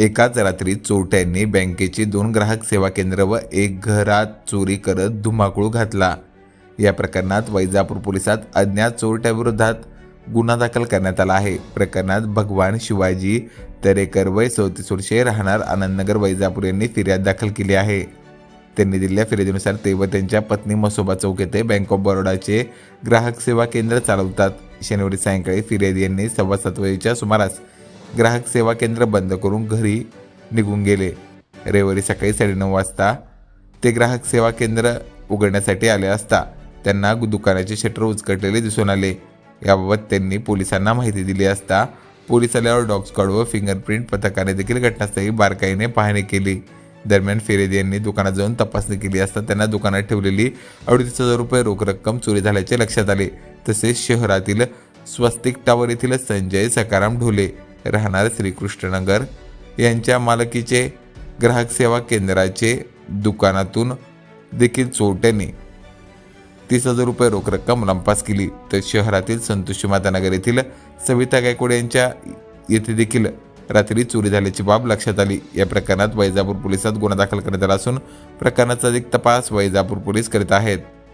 एकाच रात्री चोरट्यांनी बँकेची दोन ग्राहक सेवा केंद्र व एक घरात चोरी करत धुमाकूळ घातला. या प्रकरणात वैजापूर पोलिसात अज्ञात चोरट्याविरोधात गुन्हा दाखल करण्यात आला आहे. प्रकरणात भगवान शिवाजी तरेकर वय चौतीस वर्षे राहणार आनंदनगर वैजापूर यांनी फिर्याद दाखल केली आहे. त्यांनी दिलेल्या फिर्यादीनुसार ते व त्यांच्या पत्नी मसोबा चौक येथे बँक ऑफ बरोडाचे ग्राहक सेवा केंद्र चालवतात. शनिवारी सायंकाळी फिर्यादी यांनी सव्वा सात वाजेच्या सुमारास ग्राहक सेवा केंद्र बंद करून घरी निघून गेले. रविवारी सकाळी साडेनऊ वाजता ते ग्राहक सेवा केंद्र उघडण्यासाठी आले असता त्यांना दुकानाचे शटर उचकटलेले दिसून आले. याबाबत त्यांनी पोलिसांना माहिती दिली असता पोलीस आल्यावर डॉग स्क्वॉड व फिंगरप्रिंट पथकाने देखील घटनास्थळी बारकाईने पाहणी केली. दरम्यान फिरेद यांनी दुकानात जाऊन तपासणी केली असता त्यांना दुकानात ठेवलेली अडतीस हजार रुपये रोख रक्कम चोरी झाल्याचे लक्षात आले. तसेच शहरातील स्वस्तिक टावर येथील संजय सकाराम ढोले राहणार श्रीकृष्णनगर यांच्या मालकीचे ग्राहक सेवा केंद्राचे दुकानातून देखील चोरट्याने तीस हजार रुपये रोख रक्कम लंपास केली. तर शहरातील संतोषी मातानगर येथील सविता गायकवाड यांच्या येथे देखील रात्री चोरी झाल्याची बाब लक्षात आली. या प्रकरणात वैजापूर पोलिसात गुन्हा दाखल करण्यात आला असून प्रकरणाचा अधिक तपास वैजापूर पोलीस करीत आहेत.